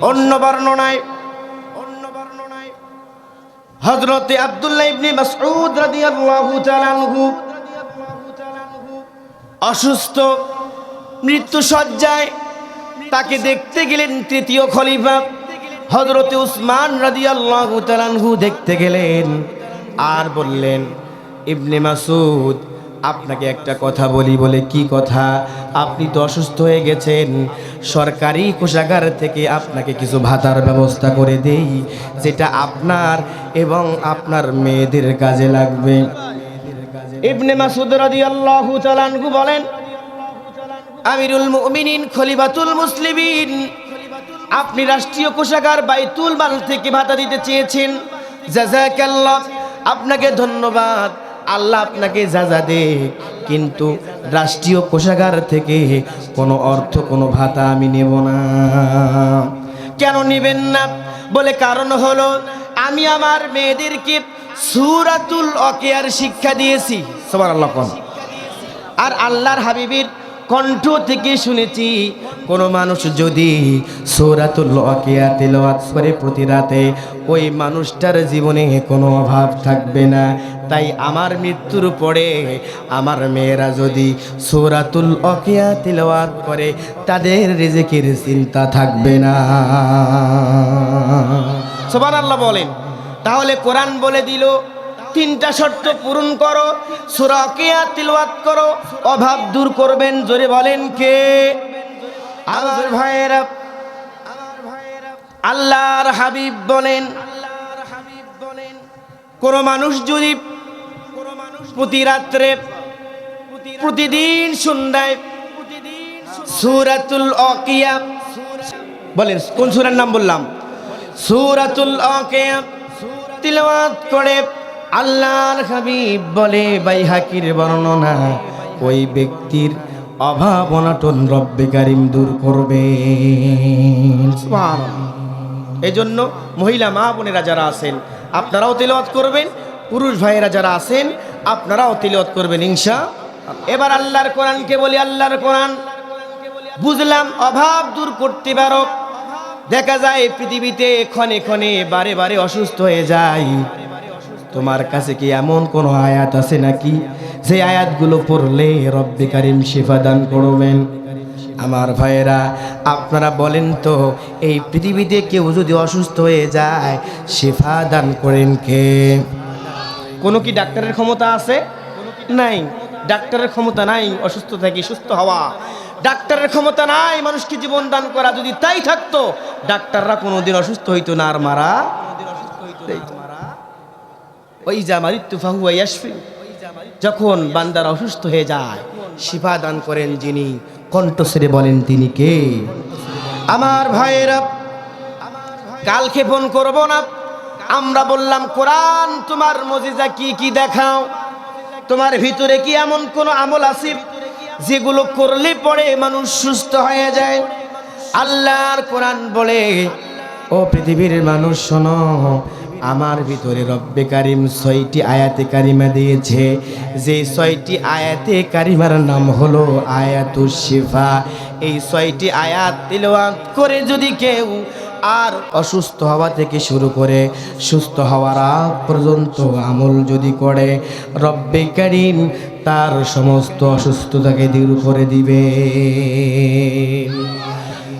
অন্য বর্ণনায় অন্য বর্ণনায় হযরতে আব্দুল্লাহ ইবনে মাসউদ রাদিয়াল্লাহু তাআলা আনহু অসুস্থ মৃত্যু সজ্জায় তাকে দেখতে গেলেন তৃতীয় খলিফা হজরতে উসমান রাদিয়াল্লাহু তাআলাহু দেখতে গেলেন আর বললেন, ইবনে মাসুদ আপনাকে একটা কথা বলি বলে কি কথা? আপনি তো অসুস্থ হয়ে গেছেন। সরকারি কোষাগার থেকে আপনাকে কিছু ভাতার ব্যবস্থা করে দেই, যেটা আপনার এবং আপনার মেয়েদের কাজে লাগবে। ইবনে মাসুদ রাদিয়াল্লাহু তাআলা আনহু বলেন, আমিরুল মুমিনিন খলিফাতুল মুসলিমিন। আপনি রাষ্ট্রীয় কোষাগার বাইতুল মাল থেকে ভাতা দিতে চেয়েছেন। জাযাকাল্লাহ, আপনাকে ধন্যবাদ। আল্লাহ আপনাকে যাজা দে, কিন্তু রাষ্ট্রীয় কোষাগার থেকে কোনো অর্থ, কোনো ভাতা আমি নেব না। কেন নেবেন না? বলে কারণ হলো, আমি আমার মেয়েদেরকে সুরাতুল অকেয়ার শিক্ষা দিয়েছি। সবার আল্লাহ আর আল্লাহর হাবিবির কণ্ঠ থেকে শুনেছি, কোনো মানুষ যদি সৌরাতুল অকিয়া তেলাওয়াত করে প্রতি রাতে, ওই মানুষটার জীবনে কোনো অভাব থাকবে না। তাই আমার মৃত্যুর পরে আমার মেয়েরা যদি সৌরাতুল অকিয়া তেলাওয়াত করে, তাদের রিজিকের চিন্তা থাকবে না। সোবান আল্লাহ বলেন। তাহলে কোরআন বলে দিল, তিনটা শর্ত পূরণ করো সুরাকিয়া তিলওয়াত করো, অভাব দূর করবেন, জোরে বলেন কে? আমার ভাইয়েরা, আল্লাহর হাবিব বলেন, কোন মানুষ যদি প্রতি রাত্রে প্রতিদিন সন্ধ্যায় সুরাতুল অকিয়া বলেন, কোন সুরার নাম বললাম? সুরাতুল অকিয়া তিলওয়াত করে আল্লাহর হাবিব বলে, বাইহাকির বর্ণনা, ওই ব্যক্তির অভাব অনাটন রব্বে কারিম দূর করবে। এই জন্য মহিলা মা বোনেরা যারা আছেন, আপনারাও তিলওয়াত করবেন পুরুষ ভাইয়েরা যারা আছেন, আপনারাও তিলওয়াত করবেন ইনশা। এবার আল্লাহর কোরআনকে বলি, আল্লাহর কোরআন। বুঝলাম, অভাব দূর করতে পারো। দেখা যায় পৃথিবীতে ক্ষণে ক্ষণে বারে বারে অসুস্থ হয়ে যায়। তোমার কাছে কি এমন কোন আয়াত আছে নাকি? যে আয়াতগুলো পড়লে রব্বে কারিম শিফা দান করবেন। আমার ভাইয়েরা, আপনারা বলেন তো, এই পৃথিবীতে কেউ যদি অসুস্থ হয়ে যায়, শিফা দান করেন কে? কোনো কি ডাক্তারের ক্ষমতা আছে? নাই। ডাক্তারের ক্ষমতা নাই, অসুস্থ থাকি সুস্থ হওয়া। ডাক্তারের ক্ষমতা নাই, মানুষকে জীবন দান করা যদি তাই থাকতো, ডাক্তাররা কোনোদিন অসুস্থ হইতো না আর মারা। ওই যা মারিত্তু ফাহুয়া ইয়াসফি যখন বান্দার অসুস্থ হয়ে যায়, শিফা দান করেন যিনি, কণ্ঠস্বরে বলেন তিনি কে? আমার ভাইয়েরা ক্ষেপণ করব না। আমরা বললাম, কোরআন, তোমার মজিজা কি কি দেখাও? তোমার ভিতরে কি এমন কোন আমল আছে যেগুলো করলে পরে মানুষ সুস্থ হয়ে যায়? আল্লাহর কোরআন বলে, ও পৃথিবীর মানুষ, শোনো, আমার ভিতরে রব্বে কারিম ছয়টি আয়াতে কারিমা দিয়েছে। যে ছয়টি আয়াতে কারিমার নাম হলো আয়াতু শিফা। এই ছয়টি আয়াত তিলওয়াত করে যদি কেউ আর অসুস্থ হওয়া থেকে শুরু করে সুস্থ হওয়ার আগ পর্যন্ত আমল যদি করে, রব্বে কারিম তার সমস্ত অসুস্থতাকে দূর করে দিবে।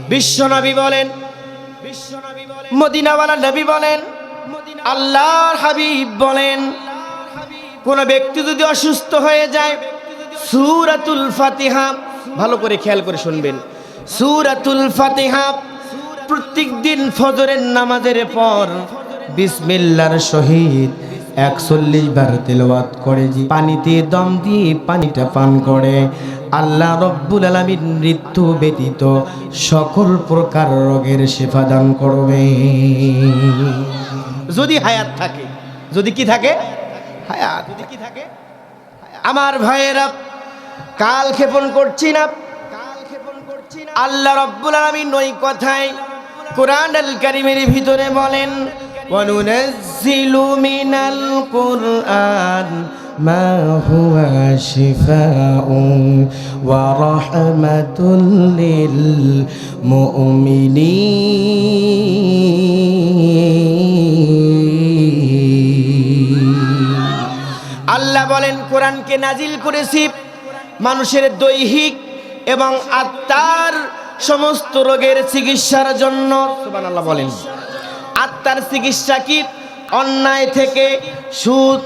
বিশ্বনবী বলেন, মদিনাওয়ালা নবী বলেন, আল্লাহর হাবিব বলেন, কোন ব্যক্তি যদি অসুস্থ হয়ে যায়, সুরাতুল ফাতিহা, ভালো করে খেয়াল করে শুনবেন, সুরাতুল ফাতিহা প্রত্যেক দিন ফজরের নামাজের পর বিসমিল্লার শহীদ একচল্লিশ বার তেলবাদ করে যে পানিতে দম দিয়ে পানিটা পান করে। আল্লাহ রব্বুল আলমীর মৃত্যু ব্যতীত সকল প্রকার রোগের সেবা দান করবে। যদি হায়াত থাকে, যদি কি থাকে? হায়াত। যদি কি থাকে? আমার ভাইয়েরা, কাল ক্ষেপণ করছি না। আল্লাহ রব্বুল আলমী নই কথায় কোরআন আল কারিমের ভিতরে বলেন وَنُنَزِّلُ مِنَ الْقُرْآنِ مَا هُوَ شِفَاءٌ وَرَحْمَةٌ لِلْمُؤْمِنِينَ আল্লাহ বলেন, কোরআনকে নাজিল করেছি মানুষের দৈহিক এবং আত্মার সমস্ত রোগের চিকিৎসার জন্য সুবহানাল্লাহ বলেন। আত্মার চিকিৎসা কি? অন্যায় থেকে সুদ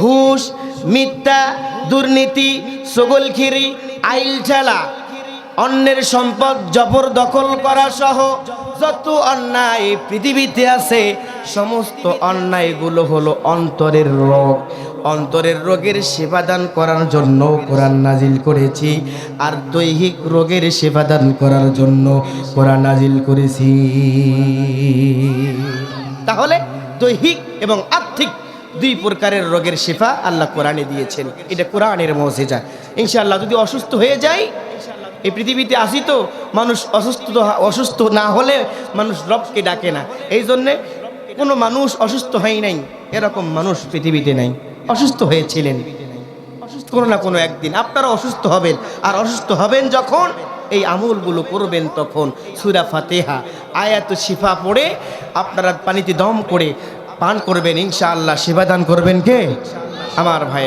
ঘুষ মিথ্যা দুর্নীতি সগলখিরি আইল ঠেলা। অন্যের সম্পদ জবরদখল করা সহ যত অন্যায় পৃথিবীতে আছে সমস্ত অন্যায়গুলো হলো অন্তরের রোগ। অন্তরের রোগের সেবাদান করার জন্য কোরআন নাজিল করেছি। আর দৈহিক রোগের সেবাদান করার জন্য কোরআন নাজিল করেছি। তাহলে দৈহিক এবং আর্থিক দুই প্রকারের রোগের শেফা আল্লাহ কোরআনে দিয়েছেন। এটা কোরআনের মজেজা। ইনশাআল্লাহ যদি অসুস্থ হয়ে যায় এই পৃথিবীতে আসি তো মানুষ অসুস্থ অসুস্থ না হলে মানুষ রবকে ডাকে না। এই জন্যে কোনো মানুষ অসুস্থ হয় নাই, এরকম মানুষ পৃথিবীতে নাই। অসুস্থ হয়েছিলেন। অসুস্থ কোনো না কোনো একদিন আপনারা অসুস্থ হবেন। আর অসুস্থ হবেন যখন এই আমলগুলো করবেন তখন সুরা ফাতেহা, আয়াত শিফা পড়ে আপনারা পানিতে দম করে পান করবেন, ইনশাআল্লাহ সেবা দান করবেন কে? আমার ভাই।